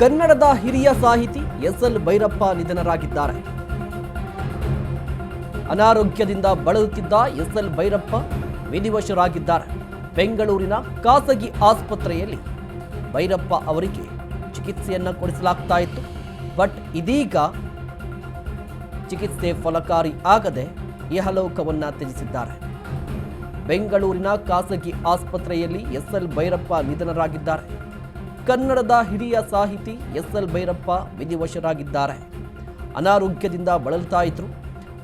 ಕನ್ನಡದ ಹಿರಿಯ ಸಾಹಿತಿ ಎಸ್ ಎಲ್ ಭೈರಪ್ಪ ನಿಧನರಾಗಿದ್ದಾರೆ. ಅನಾರೋಗ್ಯದಿಂದ ಬಳಲುತ್ತಿದ್ದ ಎಸ್ ಎಲ್ ಭೈರಪ್ಪ ವಿಧಿವಶರಾಗಿದ್ದಾರೆ. ಬೆಂಗಳೂರಿನ ಖಾಸಗಿ ಆಸ್ಪತ್ರೆಯಲ್ಲಿ ಭೈರಪ್ಪ ಅವರಿಗೆ ಚಿಕಿತ್ಸೆಯನ್ನ ಕೊಡಿಸಲಾಗ್ತಾ ಇತ್ತು. ಬಟ್ ಇದೀಗ ಚಿಕಿತ್ಸೆ ಫಲಕಾರಿ ಆಗದೆ ಇಹಲೋಕವನ್ನ ತ್ಯಜಿಸಿದ್ದಾರೆ. ಬೆಂಗಳೂರಿನ ಖಾಸಗಿ ಆಸ್ಪತ್ರೆಯಲ್ಲಿ ಎಸ್ ಎಲ್ ಭೈರಪ್ಪ ನಿಧನರಾಗಿದ್ದಾರೆ. ಕನ್ನಡದ ಹಿರಿಯ ಸಾಹಿತಿ ಎಸ್ ಎಲ್ ಭೈರಪ್ಪ ವಿಧಿವಶರಾಗಿದ್ದಾರೆ. ಅನಾರೋಗ್ಯದಿಂದ ಬಳಲ್ತಾ ಇದ್ರು.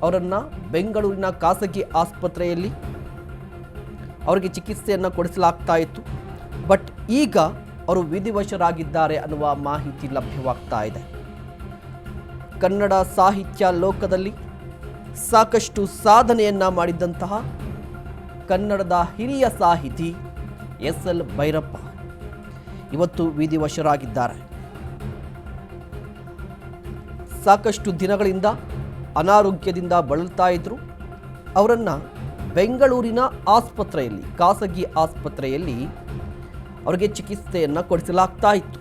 ಅವರನ್ನು ಬೆಂಗಳೂರಿನ ಖಾಸಗಿ ಆಸ್ಪತ್ರೆಯಲ್ಲಿ ಅವರಿಗೆ ಚಿಕಿತ್ಸೆಯನ್ನು ಕೊಡಿಸಲಾಗ್ತಾ ಇತ್ತು. ಬಟ್ ಈಗ ಅವರು ವಿಧಿವಶರಾಗಿದ್ದಾರೆ ಅನ್ನುವ ಮಾಹಿತಿ ಲಭ್ಯವಾಗ್ತಾ ಇದೆ. ಕನ್ನಡ ಸಾಹಿತ್ಯ ಲೋಕದಲ್ಲಿ ಸಾಕಷ್ಟು ಸಾಧನೆಯನ್ನ ಮಾಡಿದ್ದಂತಹ ಕನ್ನಡದ ಹಿರಿಯ ಸಾಹಿತಿ ಎಸ್ ಎಲ್ ಭೈರಪ್ಪ. ಇವತ್ತು ವಿಧಿವಶರಾಗಿದ್ದಾರೆ ಸಾಕಷ್ಟು ದಿನಗಳಿಂದ ಅನಾರೋಗ್ಯದಿಂದ ಬಳಲ್ತಾ ಇದ್ರು. ಅವರನ್ನು ಬೆಂಗಳೂರಿನ ಆಸ್ಪತ್ರೆಯಲ್ಲಿ, ಖಾಸಗಿ ಆಸ್ಪತ್ರೆಯಲ್ಲಿ ಅವರಿಗೆ ಚಿಕಿತ್ಸೆಯನ್ನು ಕೊಡಿಸಲಾಗ್ತಾ ಇತ್ತು.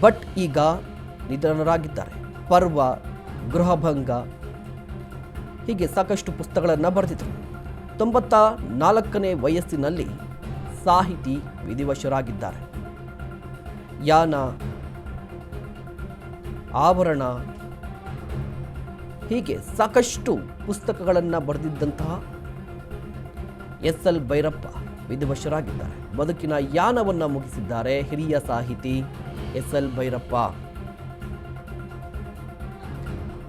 ಬಟ್ ಈಗ ನಿಧನರಾಗಿದ್ದಾರೆ. ಪರ್ವ, ಗೃಹಭಂಗ ಹೀಗೆ ಸಾಕಷ್ಟು ಪುಸ್ತಕಗಳನ್ನು ಬರೆದಿದ್ದರು ತೊಂಬತ್ತ ನಾಲ್ಕನೇ ವಯಸ್ಸಿನಲ್ಲಿ ಸಾಹಿತಿ ವಿಧಿವಶರಾಗಿದ್ದಾರೆ. ಯಾನ ಆಭರಣ ಹೀಗೆ ಸಾಕಷ್ಟು ಪುಸ್ತಕಗಳನ್ನು ಬರೆದಿದ್ದಂತಹ ಎಸ್ ಎಲ್ ಭೈರಪ್ಪ ವಿಧಿವಶರಾಗಿದ್ದಾರೆ. ಬದುಕಿನ ಯಾನವನ್ನು ಮುಗಿಸಿದ್ದಾರೆ ಹಿರಿಯ ಸಾಹಿತಿ ಎಸ್ ಎಲ್ ಭೈರಪ್ಪ.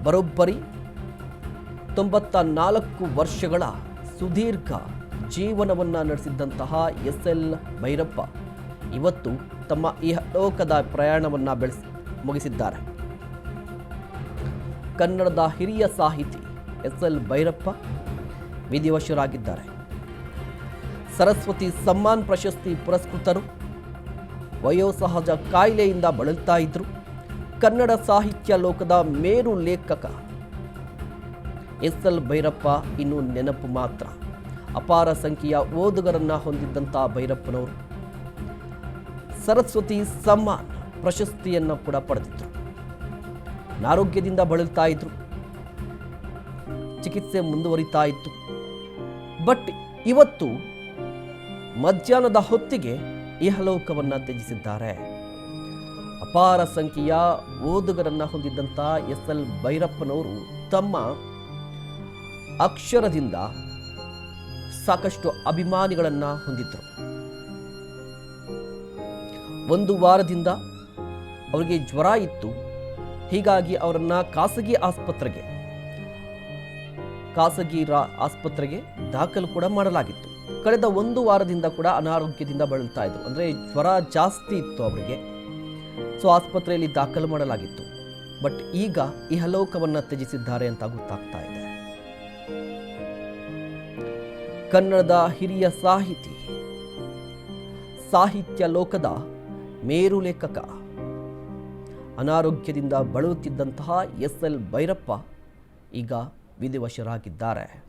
ಬರೋಬ್ಬರಿ ತೊಂಬತ್ತ ನಾಲ್ಕು ವರ್ಷಗಳ ಸುದೀರ್ಘ ಜೀವನವನ್ನು ನಡೆಸಿದ್ದಂತಹ ಎಸ್ ಎಲ್ ಭೈರಪ್ಪ. ಇವತ್ತು ತಮ್ಮ ಈ ಲೋಕದ ಪ್ರಯಾಣವನ್ನು ಬೆಳೆಸಿ, ಮುಗಿಸಿದ್ದಾರೆ. ಕನ್ನಡದ ಹಿರಿಯ ಸಾಹಿತಿ ಎಸ್ ಎಲ್ ಭೈರಪ್ಪ ವಿಧಿವಶರಾಗಿದ್ದಾರೆ. ಸರಸ್ವತಿ ಸಮ್ಮಾನ್ ಪ್ರಶಸ್ತಿ ಪುರಸ್ಕೃತರು ವಯೋಸಹಜ ಕಾಯಿಲೆಯಿಂದ ಬಳಲ್ತಾ ಇದ್ರು ಕನ್ನಡ ಸಾಹಿತ್ಯ ಲೋಕದ ಮೇರು ಲೇಖಕ ಎಸ್ ಎಲ್ ಭೈರಪ್ಪ ಇನ್ನು ನೆನಪು ಮಾತ್ರ. ಅಪಾರ ಸಂಖ್ಯೆಯ ಓದುಗರನ್ನು ಹೊಂದಿದ್ದಂಥ ಭೈರಪ್ಪನವರು. ಸರಸ್ವತಿ ಸಮ್ಮಾನ್ ಪ್ರಶಸ್ತಿಯನ್ನು ಕೂಡ ಪಡೆದಿದ್ದರು ಅನಾರೋಗ್ಯದಿಂದ ಬಳಲ್ತಾ ಇದ್ರು. ಚಿಕಿತ್ಸೆ ಮುಂದುವರಿತಾ ಇತ್ತು. ಬಟ್ ಇವತ್ತು ಮಧ್ಯಾಹ್ನದ ಹೊತ್ತಿಗೆ ಇಹಲೋಕವನ್ನು ತ್ಯಜಿಸಿದ್ದಾರೆ. ಅಪಾರ ಸಂಖ್ಯೆಯ ಓದುಗರನ್ನ ಹೊಂದಿದ್ದಂಥ ಎಸ್ ಎಲ್ ಭೈರಪ್ಪನವರು ತಮ್ಮ ಅಕ್ಷರದಿಂದ ಸಾಕಷ್ಟು ಅಭಿಮಾನಿಗಳನ್ನು ಹೊಂದಿದ್ದರು ಒಂದು ವಾರದಿಂದ ಅವರಿಗೆ ಜ್ವರ ಇತ್ತು. ಹೀಗಾಗಿ ಅವರನ್ನು ಖಾಸಗಿ ಆಸ್ಪತ್ರೆಗೆ, ಖಾಸಗಿ ರಾ, ಆಸ್ಪತ್ರೆಗೆ ದಾಖಲು ಕೂಡ ಮಾಡಲಾಗಿತ್ತು. ಕಳೆದ ಒಂದು ವಾರದಿಂದ ಕೂಡ ಅನಾರೋಗ್ಯದಿಂದ ಬಳಲ್ತಾ ಇದ್ರು. ಅಂದರೆ ಜ್ವರ ಜಾಸ್ತಿ ಇತ್ತು ಅವರಿಗೆ. ಸೊ, ಆಸ್ಪತ್ರೆಯಲ್ಲಿ ದಾಖಲು ಮಾಡಲಾಗಿತ್ತು. ಬಟ್ ಈಗ ಇಹಲೋಕವನ್ನು ತ್ಯಜಿಸಿದ್ದಾರೆ ಅಂತ ಗೊತ್ತಾಗ್ತಾ ಇದೆ. ಕನ್ನಡದ ಹಿರಿಯ ಸಾಹಿತಿ, ಸಾಹಿತ್ಯ ಲೋಕದ ಮೇರು ಲೇಖಕ. ಅನಾರೋಗ್ಯದಿಂದ ಬಳಲುತ್ತಿದ್ದಂತಹ ಎಸ್ ಎಲ್ ಭೈರಪ್ಪ ಈಗ ವಿಧಿವಶರಾಗಿದ್ದಾರೆ.